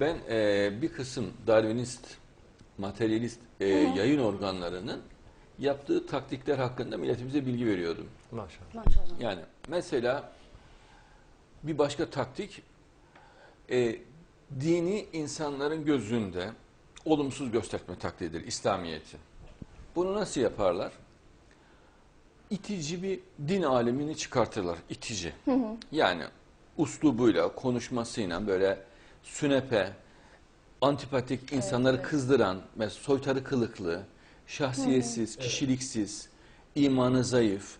Ben e, bir kısım Darwinist, materyalist e, yayın organlarının yaptığı taktikler hakkında milletimize bilgi veriyordum. Maşallah. Maşallah. Yani mesela bir başka taktik e, dini insanların gözünde olumsuz gösterme taktiğidir İslamiyet'i. Bunu nasıl yaparlar? İtici bir din alemini çıkartırlar. itici. Yani uslubuyla, konuşmasıyla böyle sünepe, antipatik insanları evet. kızdıran, ve soytarı kılıklı, şahsiyetsiz, kişiliksiz, imanı zayıf,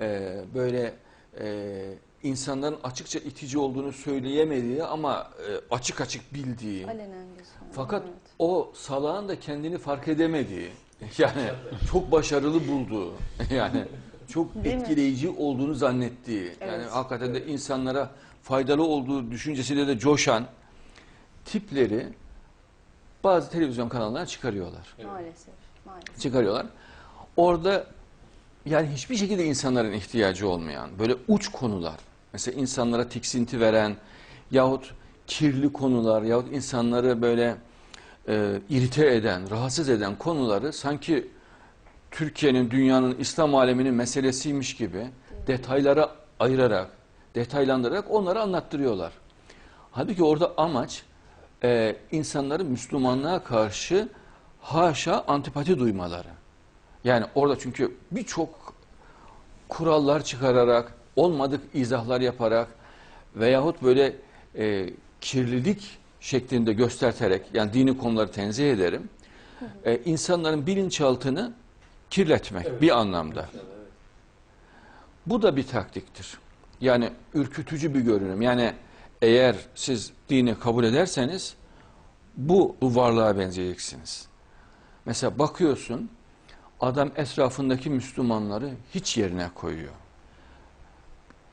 e, böyle e, insanların açıkça itici olduğunu söyleyemediği ama e, açık açık bildiği, Alenen fakat Evet. o salağın da kendini fark edemediği, yani çok başarılı bulduğu, yani çok Değil mi? etkileyici olduğunu zannettiği, yani Evet. hakikaten de insanlara faydalı olduğu düşüncesiyle de coşan tipleri bazı televizyon kanallarına çıkarıyorlar. Maalesef. Maalesef. Çıkarıyorlar. Orada yani hiçbir şekilde insanların ihtiyacı olmayan böyle uç konular, mesela insanlara tiksinti veren yahut kirli konular yahut insanları böyle e, irite eden, rahatsız eden konuları sanki Türkiye'nin, dünyanın, İslam aleminin meselesiymiş gibi detaylara ayırarak, detaylandırarak onları anlattırıyorlar. Halbuki orada amaç e, insanların Müslümanlığa karşı haşa antipati duymaları. Yani orada çünkü birçok kurallar çıkararak, olmadık izahlar yaparak veyahut böyle e, kirlilik şeklinde gösterterek, yani dini konuları tenzih ederim, e, insanların bilinçaltını kirletmek bir anlamda. Bu da bir taktiktir. Yani ürkütücü bir görünüm. Yani eğer siz dini kabul ederseniz bu varlığa benzeyeceksiniz. Mesela bakıyorsun adam etrafındaki Müslümanları hiç yerine koyuyor.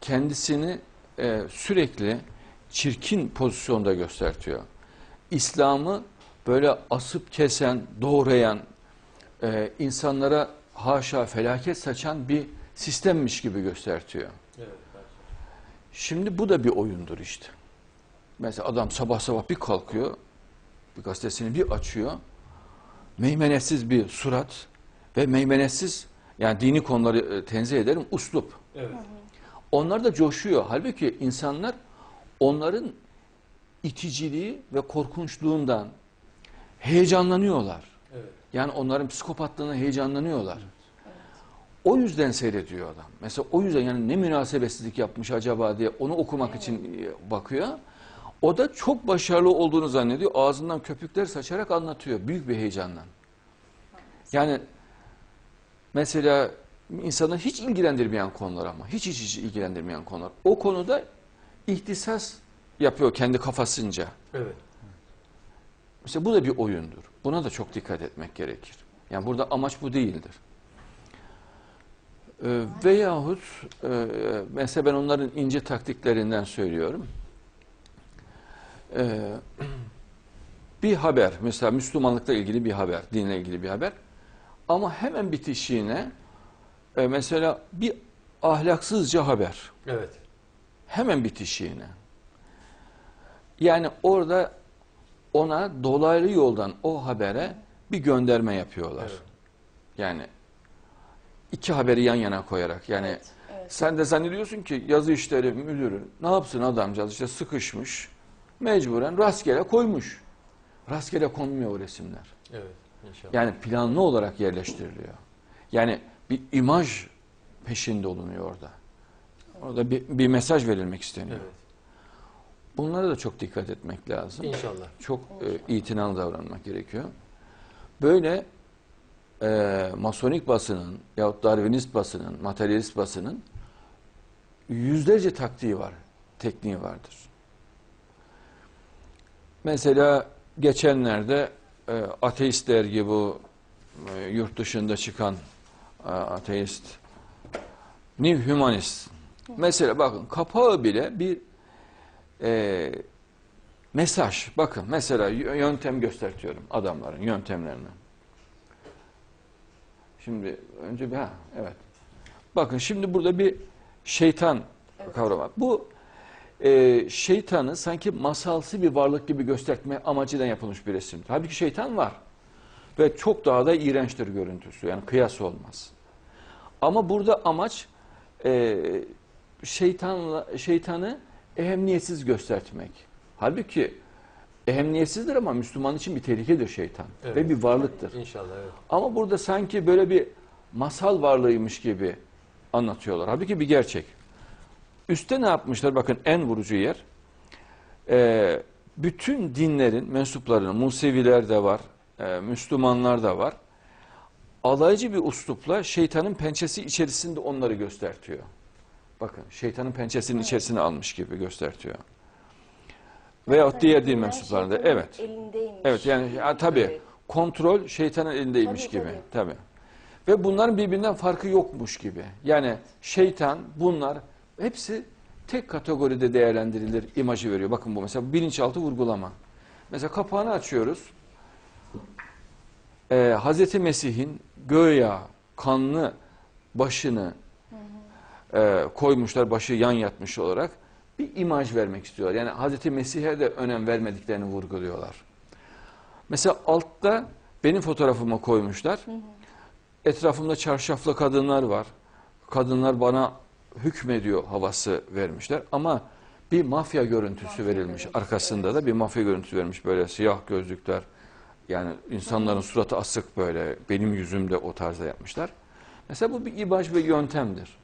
Kendisini e, sürekli çirkin pozisyonda göstertiyor. İslam'ı böyle asıp kesen, doğrayan, e, insanlara haşa felaket saçan bir sistemmiş gibi göstertiyor. Evet. Şimdi bu da bir oyundur işte. Mesela adam sabah sabah bir kalkıyor, bir gazetesini bir açıyor, meymenetsiz bir surat ve meymenetsiz, yani dini konuları e, tenzih ederim, uslup. Evet. Onlar da coşuyor. Halbuki insanlar onların iticiliği ve korkunçluğundan heyecanlanıyorlar. Evet. Yani onların psikopatlığına heyecanlanıyorlar. O yüzden seyrediyor adam. Mesela o yüzden yani ne münasebetsizlik yapmış acaba diye onu okumak için e, bakıyor. O da çok başarılı olduğunu zannediyor. Ağzından köpükler saçarak anlatıyor. Büyük bir heyecanla. Yani mesela insanı hiç ilgilendirmeyen konular ama hiç hiç, hiç ilgilendirmeyen konular. O konuda ihtisas yapıyor kendi kafasınca. Evet. İşte bu da bir oyundur. Buna da çok dikkat etmek gerekir. Yani burada amaç bu değildir. Ee, veyahut e, mesela ben onların ince taktiklerinden söylüyorum. Ee, bir haber, mesela Müslümanlıkla ilgili bir haber, dinle ilgili bir haber. Ama hemen bitişiğine e, mesela bir ahlaksızca haber. Evet. Hemen bitişiğine. Yani orada ona dolaylı yoldan o habere bir gönderme yapıyorlar. Evet. Yani iki haberi yan yana koyarak yani Evet, evet. sen de zannediyorsun ki yazı işleri müdürü ne yapsın adamcağız işte sıkışmış mecburen rastgele koymuş. Rastgele konmuyor o resimler. Evet. İnşallah. Yani planlı olarak yerleştiriliyor. Yani bir imaj peşinde olunuyor orada. Orada bir, bir mesaj verilmek isteniyor. Evet. Bunlara da çok dikkat etmek lazım. İnşallah. Çok e, itinalı davranmak gerekiyor. Böyle e, masonik basının yahut darwinist basının, materyalist basının yüzlerce taktiği var, tekniği vardır. Mesela geçenlerde e, ateist dergi bu e, yurt dışında çıkan e, ateist New Humanist. Mesela bakın kapağı bile bir e, mesaj. Bakın mesela yöntem göstertiyorum adamların yöntemlerini. Şimdi önce bir ha evet. Bakın şimdi burada bir şeytan Evet. kavramı. Bu e, şeytanı sanki masalsı bir varlık gibi gösterme amacıyla yapılmış bir resimdir. Halbuki şeytan var. Ve çok daha da iğrençtir görüntüsü. Yani kıyas olmaz. Ama burada amaç e, şeytanla şeytanı ehemmiyetsiz göstermek. Halbuki ehemmiyetsizdir ama Müslüman için bir tehlikedir şeytan Evet. ve bir varlıktır. İnşallah evet. Ama burada sanki böyle bir masal varlığıymış gibi anlatıyorlar. Halbuki bir gerçek. Üste ne yapmışlar? Bakın en vurucu yer. Ee, bütün dinlerin mensuplarının, Museviler de var, e, Müslümanlar da var. Alaycı bir uslupla şeytanın pençesi içerisinde onları göstertiyor. Bakın şeytanın pençesinin Evet. içerisine almış gibi göstertiyor. Veyahut diğer din mensuplarında. Evet. Elindeymiş. Evet yani ya, tabii Evet. kontrol şeytanın elindeymiş Tabii, gibi. Tabii. Ve bunların birbirinden farkı yokmuş gibi. Yani şeytan bunlar hepsi tek kategoride değerlendirilir imajı veriyor. Bakın bu mesela bilinçaltı vurgulama. Mesela kapağını açıyoruz. Ee, Hazreti Mesih'in göğe kanlı başını e, koymuşlar başı yan yatmış olarak bir imaj vermek istiyorlar. Yani Hazreti Mesih'e de önem vermediklerini vurguluyorlar. Mesela altta benim fotoğrafımı koymuşlar. Etrafımda çarşaflı kadınlar var. Kadınlar bana hükmediyor havası vermişler. Ama bir mafya görüntüsü Mafya verilmiş. görüntüsü, Arkasında evet. da bir mafya görüntüsü vermiş. Böyle siyah gözlükler. Yani insanların suratı asık böyle. Benim yüzümde o tarzda yapmışlar. Mesela bu bir imaj ve yöntemdir.